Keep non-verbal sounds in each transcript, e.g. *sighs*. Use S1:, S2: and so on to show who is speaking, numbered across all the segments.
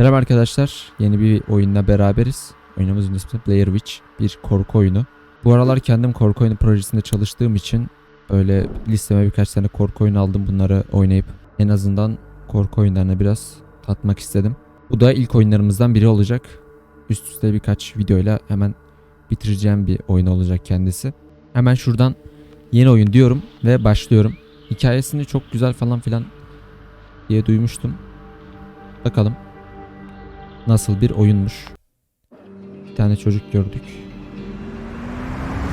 S1: Merhaba arkadaşlar. Yeni bir oyunla beraberiz. Oyunumuzun ismi Blair Witch. Bir korku oyunu. Bu aralar kendim korku oyunu projesinde çalıştığım için öyle listeme birkaç tane korku oyunu aldım. Bunları oynayıp en azından korku oyunlarını biraz tatmak istedim. Bu da ilk oyunlarımızdan biri olacak. Üst üste birkaç videoyla hemen bitireceğim bir oyun olacak kendisi. Hemen şuradan yeni oyun diyorum ve başlıyorum. Hikayesini çok güzel falan filan diye duymuştum. Bakalım nasıl bir oyunmuş. Bir tane çocuk gördük.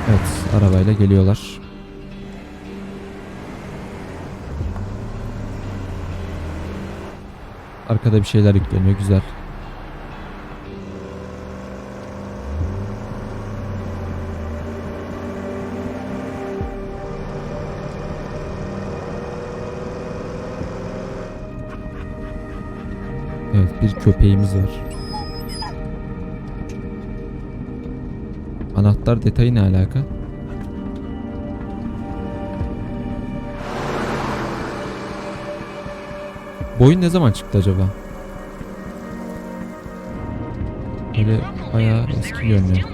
S1: Evet, arabayla geliyorlar. Arkada bir şeyler yükleniyor, güzel. Köpeğimiz var. Anahtar detayı ne alaka? Bu oyun ne zaman çıktı acaba? Böyle bayağı eski görünüyor.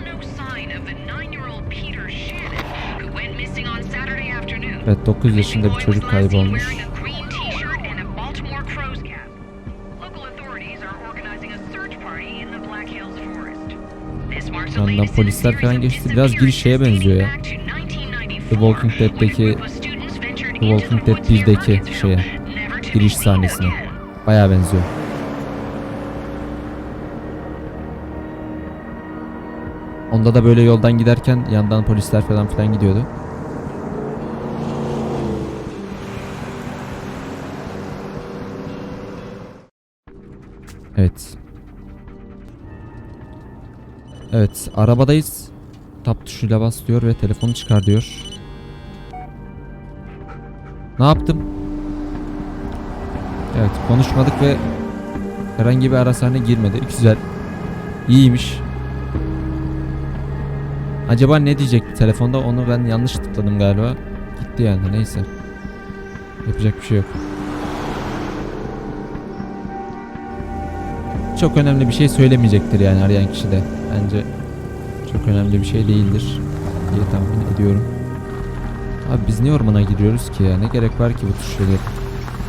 S1: Evet 9 yaşında bir çocuk kaybolmuş. Yandan polisler falan geçti. Biraz giriş şeye benziyor ya. The Walking Dead'deki The Walking Dead 1'deki şeye giriş sahnesine. Bayağı benziyor. Onda da böyle yoldan giderken yandan polisler falan filan gidiyordu. Evet. Evet, arabadayız. Tap tuşuyla bas diyor ve telefonu çıkar diyor. Ne yaptım? Evet, konuşmadık ve herhangi bir arasane girmedi. Güzel. İyiymiş. Acaba ne diyecekti telefonda? Onu ben yanlış tıkladım galiba. Gitti yani. Neyse. Yapacak bir şey yok. Çok önemli bir şey söylemeyecektir yani arayan kişi de. Bence çok önemli bir şey değildir diye tahmin ediyorum. Abi biz niye ormana giriyoruz ki ya? Ne gerek var ki bu tür şeyler?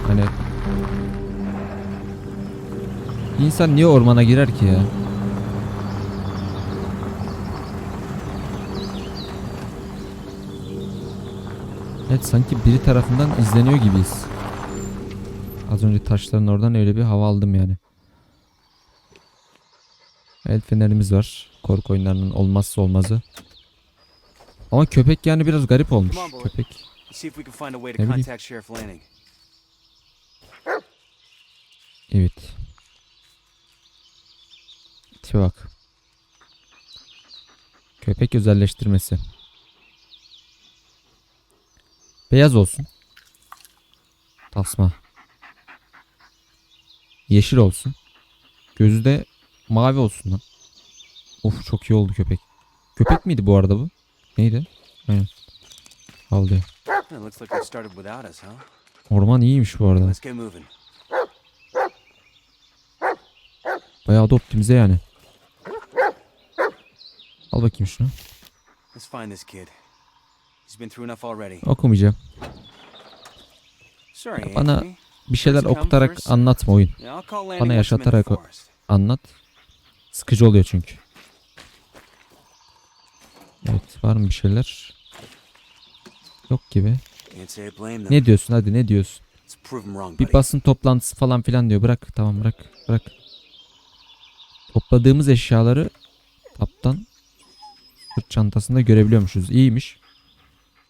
S1: Hani insan niye ormana girer ki ya? Evet sanki biri tarafından izleniyor gibiyiz. Az önce taşların oradan öyle bir hava aldım yani. El fenerimiz var. Korku oyunlarının olmazsa olmazı. Ama köpek yani biraz garip olmuş. Köpek. Ne bileyim. Evet. Bak. Köpek özelleştirmesi. Beyaz olsun. Tasma. Yeşil olsun. Gözü de mavi olsun lan. Of çok iyi oldu köpek. Köpek miydi bu arada bu? Neydi? Aynen.
S2: Huh?
S1: Orman iyiymiş bu arada. Bayağı da optimize yani. Al bakayım şunu. Okumayacağım.
S2: Sorry,
S1: Bana bir şeyler okutarak anlatma oyun. Bana yaşatarak. Anlat. Sıkıcı oluyor çünkü. Evet var mı bir şeyler? Yok gibi. Ne diyorsun hadi ne diyorsun? Bir basın toplantısı falan filan diyor. Bırak tamam bırak bırak. Topladığımız eşyaları taptan sırt çantasında görebiliyormuşuz. İyiymiş.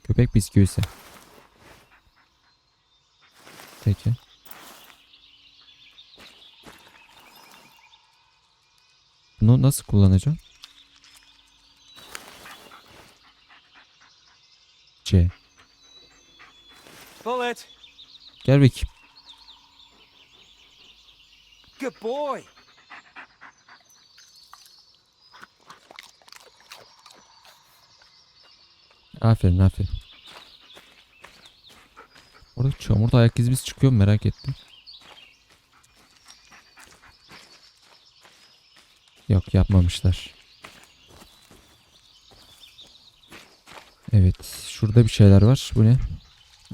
S1: Köpek bisküvisi. Peki. Bunu nasıl kullanacağım? C.
S2: Bullet!
S1: Gel bakayım.
S2: Good boy!
S1: Aferin aferin. Orada çamurda ayak izimiz çıkıyor mu merak ettim. Yok yapmamışlar. Evet. Şurada bir şeyler var. Bu ne?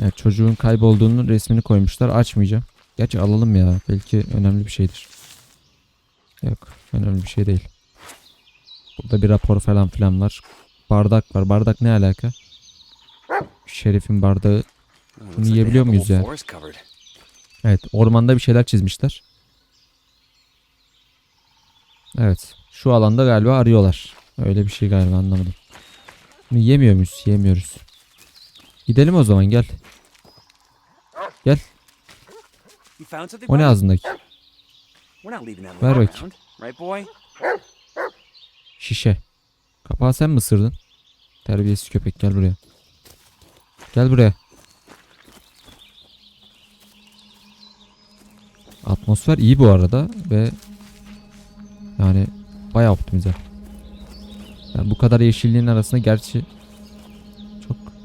S1: Evet çocuğun kaybolduğunun resmini koymuşlar. Açmayacağım. Gerçi alalım ya. Belki önemli bir şeydir. Yok. Önemli bir şey değil. Burada bir rapor falan filan var. Bardak var. Bardak ne alaka? Şerif'in bardağı. Bunu yiyebiliyor muyuz ya? Evet. Ormanda bir şeyler çizmişler. Evet. Şu alanda galiba arıyorlar. Öyle bir şey galiba anlamadım. Bunu yemiyor muyuz? Yemiyoruz. Gidelim o zaman gel.
S2: Something?
S1: O ne ağzındaki? Ver bakayım. Şişe. Kapağı sen mi ısırdın? Terbiyesiz köpek gel buraya. Gel buraya. Atmosfer iyi bu arada ve yani bayağı optimize. Yani bu kadar yeşilliğin arasında gerçi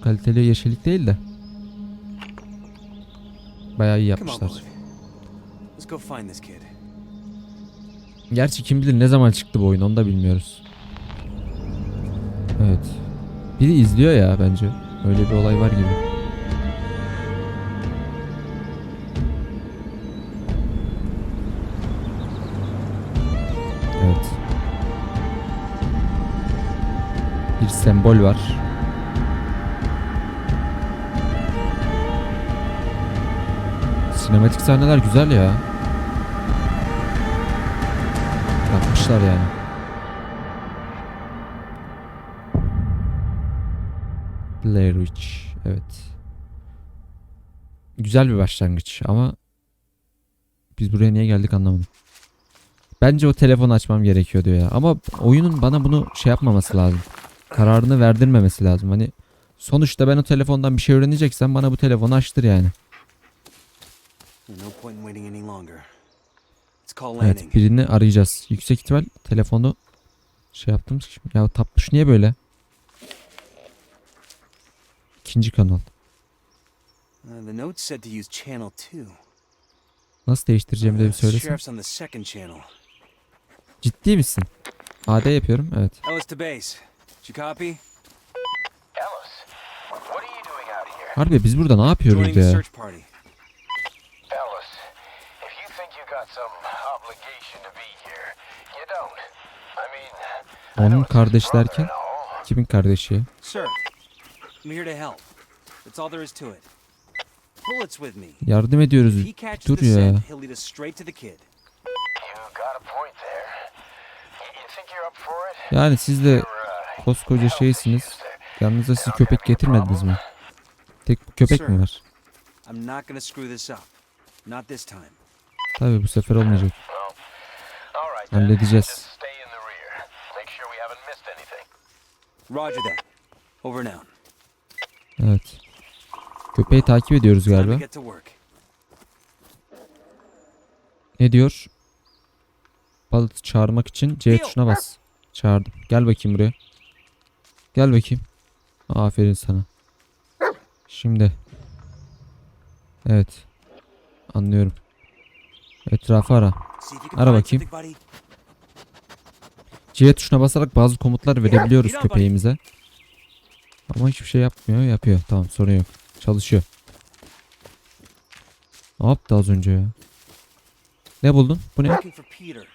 S1: kaliteli yeşillik değil de bayağı iyi yapmışlar. Gerçi kim bilir ne zaman çıktı bu oyun onu da bilmiyoruz. Evet. Biri izliyor ya bence. Öyle bir olay var gibi. Evet. Bir sembol var. Sinematik sahneler güzel ya. Yapmışlar yani. Blair Witch. Evet. Güzel bir başlangıç ama biz buraya niye geldik anlamadım. Bence o telefonu açmam gerekiyordu ya. Ama oyunun bana bunu şey yapmaması lazım. Kararını verdirmemesi lazım. Hani sonuçta ben o telefondan bir şey öğreneceksem bana bu telefonu açtır yani.
S2: There's no point in waiting any longer. Let's call
S1: Evet
S2: landing.
S1: birini arayacağız. Yüksek ihtimal telefonu şey yaptım. Ya tap tuş niye böyle? İkinci kanal.
S2: Uh, the note said to use channel 2.
S1: Nasıl değiştireceğimi de bir
S2: Uh,
S1: söylesin.
S2: Sheriff's on the second channel.
S1: Ciddi misin? AD yapıyorum evet.
S2: Ellis to base. Did you copy?
S3: Ellis, what are you doing out here?
S1: Harbi biz burada ne yapıyoruz ya?
S3: To
S2: it. Bullet's with me.
S1: Yardım ediyoruz. Dur ya. Yani siz de
S3: uh,
S1: koskoca şeysiniz. Yanınıza siz köpek getirmediniz mi? Tek köpek mi var?
S2: I'm not gonna screw this up. Not this time.
S1: Tabii bu sefer olmayacak. Halledeceğiz.
S2: Roger that. Over out.
S1: Evet. Köpeği takip ediyoruz galiba. Ne diyor? Balık çağırmak için C tuşuna bas. Çağırdım. Gel bakayım buraya. Gel bakayım. Aferin sana. Şimdi. Evet. Anlıyorum. Etrafı ara. Ara bakayım. C tuşuna basarak bazı komutlar verebiliyoruz köpeğimize. Ama hiçbir şey yapmıyor. Yapıyor. Tamam sorun yok. Çalışıyor. Ne yaptı az önce ya? Ne buldun? Bu ne?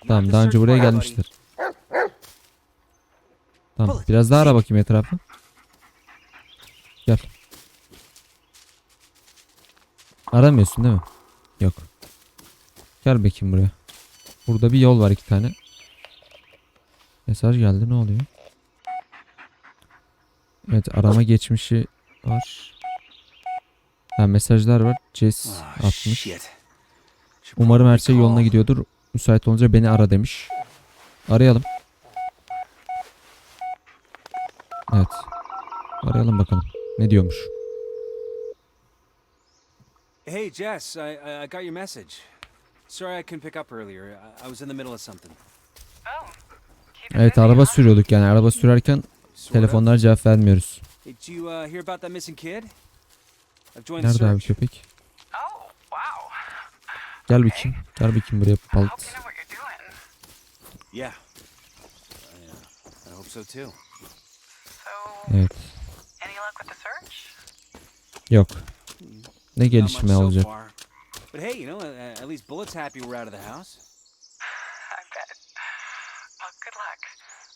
S1: Tamam daha önce buraya gelmiştir. Tamam biraz daha ara bakayım etrafı. Gel. Aramıyorsun değil mi? Yok. Gel bakayım buraya. Burada bir yol var iki tane. Mesaj geldi ne oluyor? Evet arama geçmişi var. Ha mesajlar var. Jess
S2: Ah,
S1: atmış. Umarım her şey yoluna gidiyordur. Müsait olunca beni ara demiş. Arayalım. Evet. Arayalım bakalım. Ne diyormuş?
S2: Hey, Jess, I I got your message. Sorry I couldn't pick up earlier. I, was in the middle of something.
S1: Evet araba sürüyorduk yani. Araba sürerken telefonlara cevap vermiyoruz.
S2: Uh,
S1: Nerede abi köpek?
S4: Oh, wow.
S1: Gel bakayım. Gel bakayım buraya.
S2: So,
S1: Evet. Yok. Ne gelişme olacak?
S2: Far. But hey, you know, uh, at least Bullet's happy we're out of the house. *sighs*
S4: I bet. Well, good luck.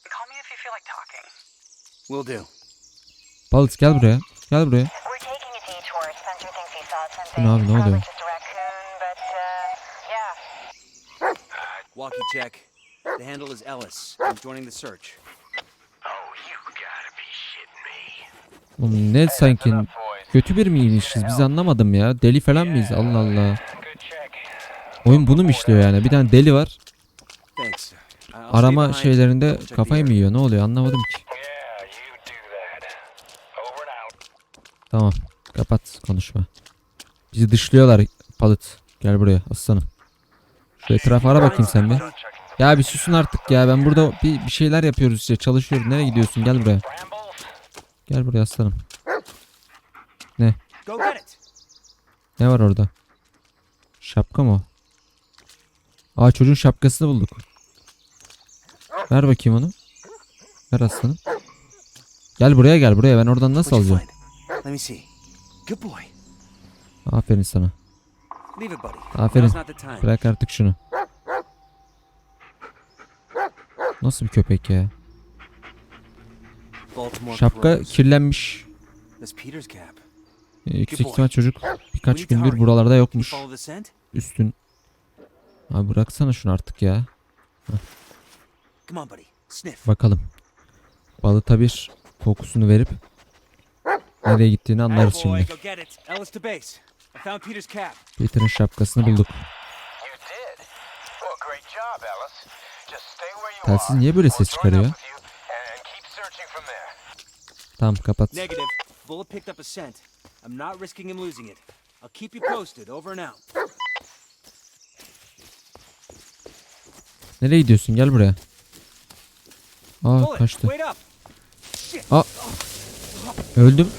S4: Call me if you feel like talking.
S2: Will do.
S1: Balık gel buraya. Gel buraya.
S5: We're taking a detour. Spencer thinks he saw something.
S1: ne abi ne
S5: Probably
S1: oluyor?
S5: just a raccoon, but uh, yeah.
S2: Walkie check. The handle is Ellis. I'm joining the search.
S3: Oh, you gotta be shitting me.
S1: Oğlum ne sanki kötü bir miymişiz biz anlamadım ya. Deli falan mıyız? Allah Allah. Oyun bunu mu işliyor yani? Bir tane deli var. Arama şeylerinde kafayı mı yiyor? Ne oluyor? Anlamadım ki. Tamam. Kapat konuşma. Bizi dışlıyorlar Palıt. Gel buraya aslanım. Şu etrafa ara bakayım sen bir. Ya bir susun artık ya. Ben burada bir, bir şeyler yapıyoruz işte. Çalışıyoruz. Nereye gidiyorsun? Gel buraya. Gel buraya aslanım.
S2: İt.
S1: Ne var orada? Şapka mı? Aa çocuğun şapkasını bulduk. Ver bakayım onu. Ver aslanım. Gel buraya gel buraya. Ben oradan nasıl alacağım? Aferin sana. Aferin. Bırak artık şunu. Nasıl bir köpek ya? Şapka kirlenmiş.
S2: That's Peter's cap.
S1: Ee, yüksek
S2: boy.
S1: ihtimal çocuk birkaç gündür buralarda yokmuş. Üstün. Abi bıraksana şunu artık ya. Bakalım. Balıta bir kokusunu verip nereye gittiğini anlarız şimdi. Peter'ın şapkasını bulduk. Telsiz niye böyle ses çıkarıyor? Tamam kapat.
S2: I'm not risking him losing it. I'll keep you posted. Over and out.
S1: Nereye gidiyorsun? Gel buraya. Aa kaçtı.
S2: up.
S1: Öldüm.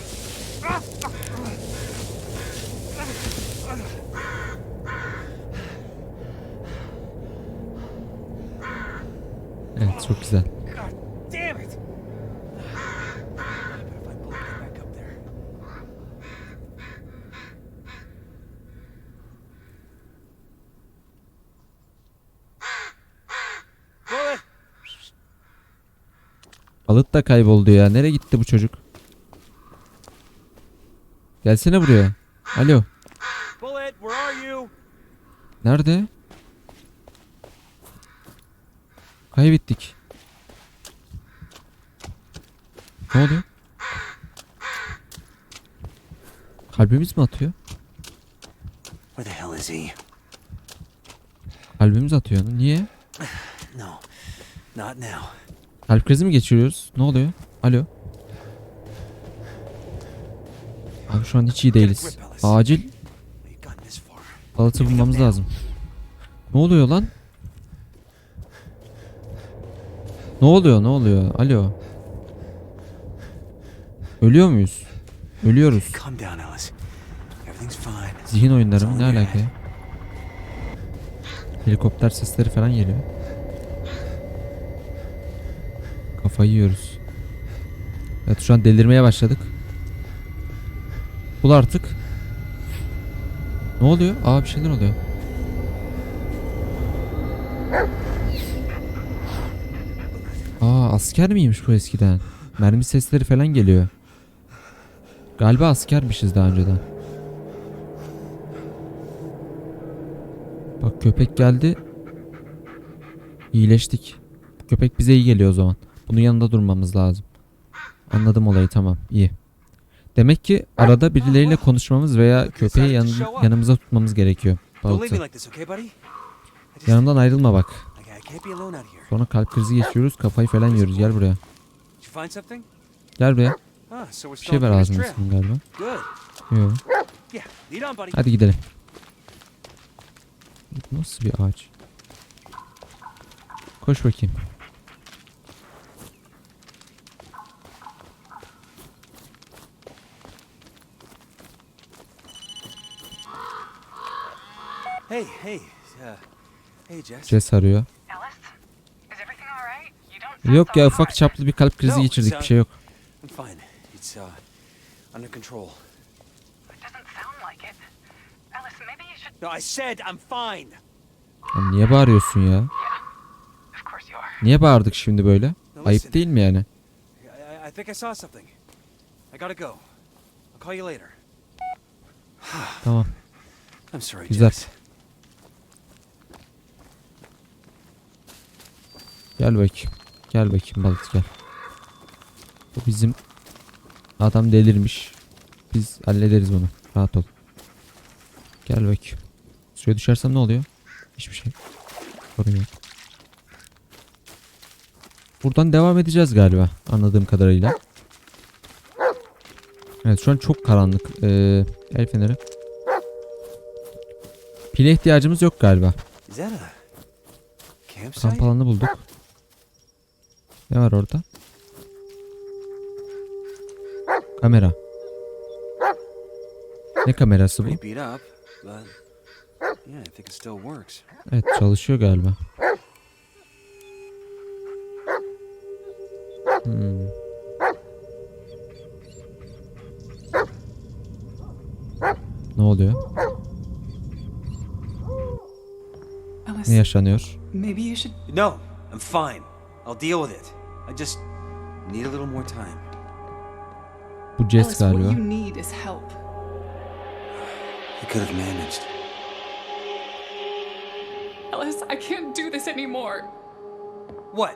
S1: Evet çok güzel.
S2: God damn it. I better find Bullet and get back up there. Bullet!
S1: Balık da kayboldu ya. Nereye gitti bu çocuk? Gelsene buraya. Alo.
S2: Bullet, where are you?
S1: Nerede? Kaybettik. Ne oluyor? Kalbimiz mi atıyor?
S2: Where the hell is he?
S1: Kalbimiz atıyor. Niye?
S2: No, not now.
S1: Kalp krizi mi geçiriyoruz? Ne oluyor? Alo. Abi şu an hiç iyi değiliz. Acil balıtı bulmamız lazım. Ne oluyor lan? Ne oluyor? Ne oluyor? Alo. Ölüyor muyuz? Ölüyoruz. Zihin oyunları mı? Ne alaka? Helikopter sesleri falan geliyor. Kafayı yiyoruz. Evet şu an delirmeye başladık. Bul artık. Ne oluyor? Aa bir şeyler oluyor. Aa asker miymiş bu eskiden? Mermi sesleri falan geliyor. Galiba askermişiz daha önceden. Bak köpek geldi. İyileştik. Köpek bize iyi geliyor o zaman. Bunun yanında durmamız lazım. Anladım olayı tamam iyi. Demek ki arada birileriyle konuşmamız veya köpeği yan- yanımıza tutmamız gerekiyor. Balıkçı. Yanımdan ayrılma bak. Sonra kalp krizi geçiriyoruz kafayı falan yiyoruz gel buraya. Gel buraya.
S2: Ah,
S1: Bir şey ağzında
S2: trail.
S1: senin galiba. Yok. Hadi gidelim. Nasıl bir ağaç? Koş bakayım.
S2: Hey, hey, uh, hey, Jess.
S1: Jess arıyor.
S4: Alice, is everything all right? You don't
S1: Yok ya ufak çaplı bir kalp krizi geçirdik bir şey yok.
S2: I'm fine. It's uh under control.
S4: It doesn't sound like it. Alice, maybe you should.
S2: No, I said I'm fine.
S1: Lan niye bağırıyorsun ya?
S4: Of course you are.
S1: Niye bağırdık şimdi böyle? Ayıp değil mi yani?
S2: I think I saw something. I gotta go. I'll call you later. *sighs*
S1: Tamam.
S2: I'm sorry,
S1: Güzel.
S2: Jess.
S1: Gel bakayım. Gel bakayım balık gel. Bu bizim adam delirmiş. Biz hallederiz bunu. Rahat ol. Gel bakayım. Suya düşersem ne oluyor? Hiçbir şey. Sorun yok. Buradan devam edeceğiz galiba. Anladığım kadarıyla. Evet şu an çok karanlık. Ee, el feneri. Pile ihtiyacımız yok galiba. Kamp alanı bulduk. Ne var orada? Kamera. Ne kamerası bu?
S2: Pretty beat up, but yeah, I think it still works.
S1: Evet çalışıyor galiba. Hmm. Ne oluyor? Ne yaşanıyor?
S4: maybe you should.
S2: No, I'm fine. I'll deal with it. I just need a little more time.
S1: Bu Jess
S4: Alice, what you need is help.
S2: I could have managed.
S4: Alice, I can't do this anymore.
S2: What?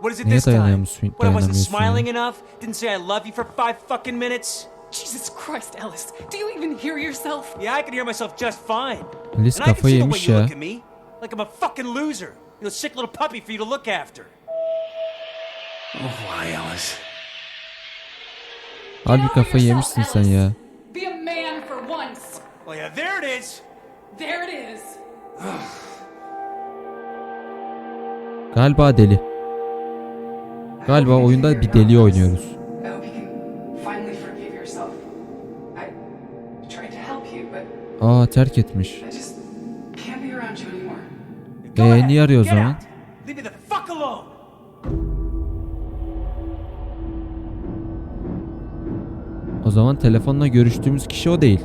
S2: What is it
S1: Neye
S2: this time?
S1: dayanamıyorsun,
S2: What I wasn't
S1: dayanamıyorsun ya?
S2: smiling enough? Didn't say I love you for five fucking minutes?
S4: Jesus Christ, Alice. Do you even hear yourself?
S2: Yeah, I can hear myself just fine.
S1: Alice
S2: and I can
S1: kafayı
S2: see the way
S1: yemiş
S2: you
S1: ya.
S2: look at me. Like I'm a fucking loser. You know, sick little puppy for you to look after. Oh, why, Alice?
S1: Harbi kafayı yemişsin sen ya.
S4: Be a man for once.
S2: Well, yeah, there it is.
S4: There it is. *sighs*
S1: Galiba deli. Galiba oyunda bir deli oynuyoruz. Aa terk etmiş. Ee,
S2: ahead,
S1: niye arıyor o zaman? Zaman telefonla görüştüğümüz kişi o değil.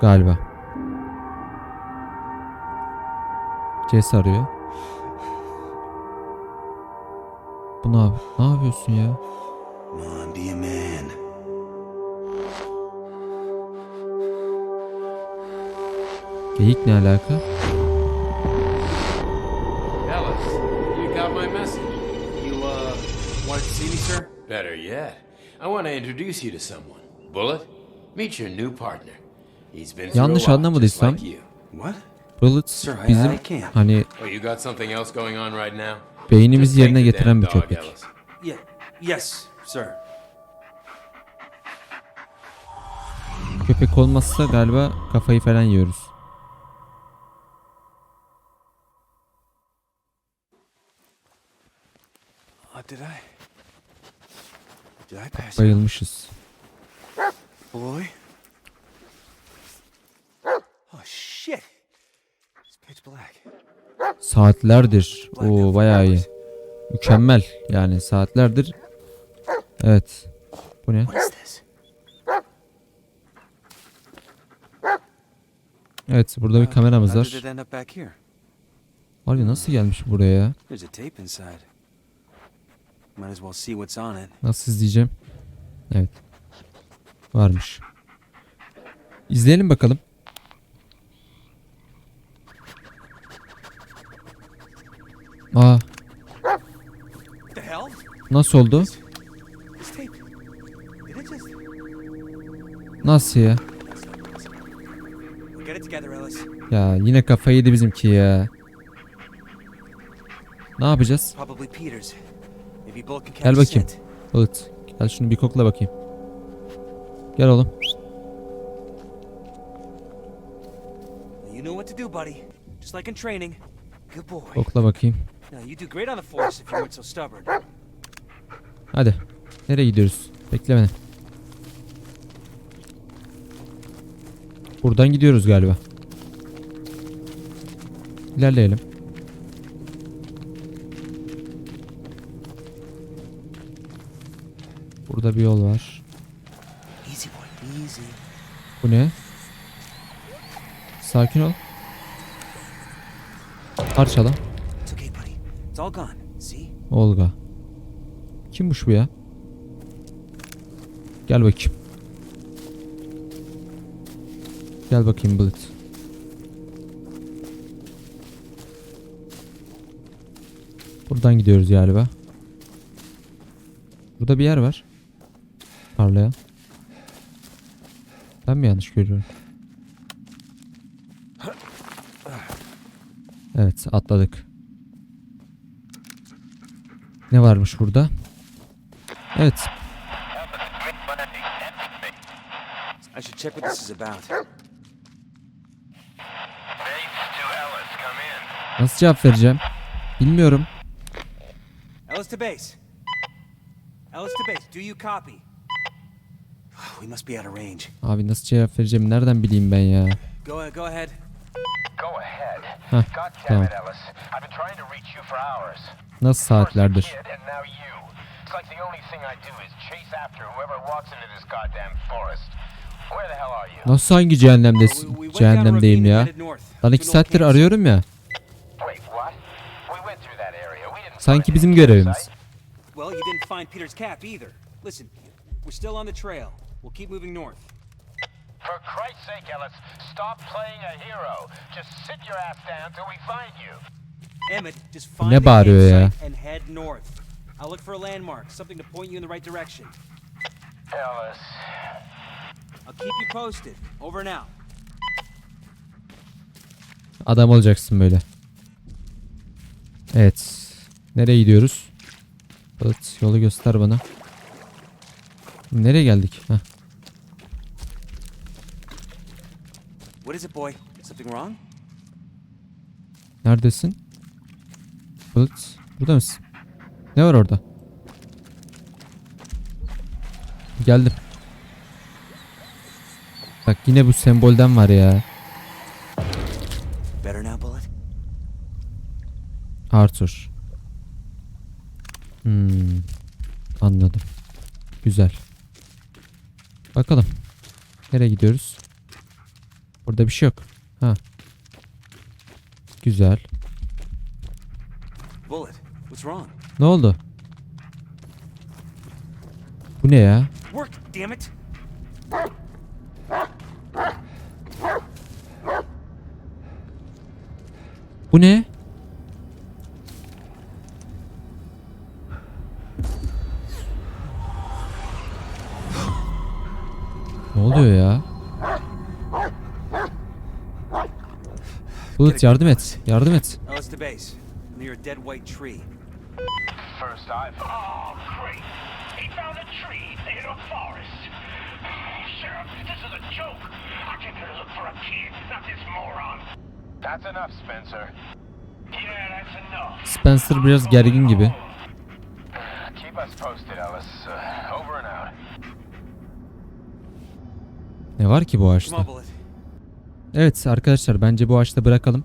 S1: Galiba. Jess arıyor. Bu ne yap? Ne yapıyorsun ya? Geyik ne alaka?
S2: See me, sir?
S6: Better yet, I want to introduce you to someone. Bullet, meet your new partner. He's been through
S1: Yanlış
S6: a lot, just
S1: anlamadıysam-
S6: like you.
S2: What?
S1: Bullets
S2: Sir, I-
S1: bizim
S2: I can't.
S1: hani
S6: Oh, you got something else going on right now?
S1: beynimizi
S6: Just take
S1: yerine
S6: the
S1: getiren bir
S6: dog,
S1: köpek.
S6: Ellis.
S2: Yeah. Yes, sir.
S1: Köpek olmazsa galiba kafayı falan yiyoruz.
S2: Uh, did I? Did I pass out?
S1: Bayılmışız.
S2: Boy? Oh, shit. It's pitch black.
S1: Saatlerdir. Oo bayağı iyi. Mükemmel. Yani saatlerdir. Evet. Bu ne? Evet burada bir
S2: Uh,
S1: kameramız var. Abi nasıl gelmiş buraya ya?
S2: There's a tape inside. Might as well see what's on it.
S1: Nasıl izleyeceğim? Evet. Varmış. İzleyelim bakalım. Aa
S2: What the hell?
S1: nasıl oldu?
S2: This tape. Did it just...
S1: Nasıl ya?
S2: We'll get it together, Ellis.
S1: Ya yine kafayı yedi bizimki ya. Ne yapacağız? Gel bakayım. Bulut. Gel şunu bir kokla bakayım. Gel oğlum.
S2: You know what to do, buddy. Just like in training. Good boy.
S1: Kokla bakayım. Hadi. Nereye gidiyoruz? Bekle beni. Buradan gidiyoruz galiba. İlerleyelim. Burada bir yol var. Bu ne? Sakin ol. Parçala. Olga. Kimmiş bu ya? Gel bakayım. Gel bakayım Bullet. Buradan gidiyoruz galiba. Burada bir yer var. Parlayan. Ben mi yanlış görüyorum? Evet atladık. Ne varmış burada? Evet.
S2: I should check what this is about.
S3: Base to Ellis, come in.
S1: Nasıl cevap vereceğim? Bilmiyorum.
S2: Ellis to base. Ellis to base. Do you copy? We must be out of range.
S1: Abi nasıl cevap vereceğim nereden bileyim ben ya?
S2: Go go ahead.
S3: Go ahead.
S1: Heh, tamam.
S3: it, Ellis. I've been trying to reach you for hours.
S1: Nasıl saatlerdir?
S3: kid, and now you. It's like the only thing I do is chase after whoever walks into this goddamn forest. Where the hell are you?
S1: Nasıl hangi cehennemde cehennemdeyim ya? Lan iki saattir arıyorum ya.
S3: Wait, what? We went through that area. We didn't
S1: Sanki bizim görevimiz.
S2: Well, you didn't find Peter's cap either. Listen, we're still on the trail. We'll keep moving north.
S3: For Christ's sake, Ellis, stop playing a hero. Just sit your ass down till we find you.
S2: Emmett, just find
S1: Ne
S2: the
S1: bağırıyor ya?
S2: and head north. I'll look for a landmark, something to point you in the right direction.
S3: Ellis.
S2: I'll keep you posted. Over out.
S1: Adam olacaksın böyle. Evet. Nereye gidiyoruz? Evet yolu göster bana. Nereye geldik? Heh.
S2: What is it, boy? Something wrong?
S1: Neredesin? Bulut. Burada mısın? Ne var orada? Geldim. Bak yine bu sembolden var ya.
S2: Better now, Bullet?
S1: Arthur. Hmm. Anladım. Güzel. Bakalım. Nereye gidiyoruz? Burada bir şey yok. Ha. Güzel.
S2: Bullet, what's wrong?
S1: Ne oldu? Bu ne ya?
S2: Work, damn it!
S1: Bu ne? Ne oluyor ya? Bulut yardım et. Yardım et.
S2: Ellis to base, near a dead white tree.
S3: First I've...
S7: Oh, great. He found a tree in a forest. Sheriff, this is a joke. I came here to look for a kid, not this moron.
S3: That's enough, Spencer.
S7: Yeah, that's enough.
S1: Spencer biraz gergin gibi.
S3: Keep us posted, Ellis. Uh.
S1: Ne var ki bu ağaçta? Evet arkadaşlar bence bu ağaçta bırakalım.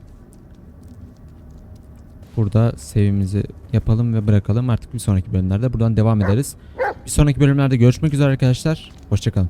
S1: Burada sevimizi yapalım ve bırakalım. Artık bir sonraki bölümlerde buradan devam ederiz. Bir sonraki bölümlerde görüşmek üzere arkadaşlar. Hoşçakalın.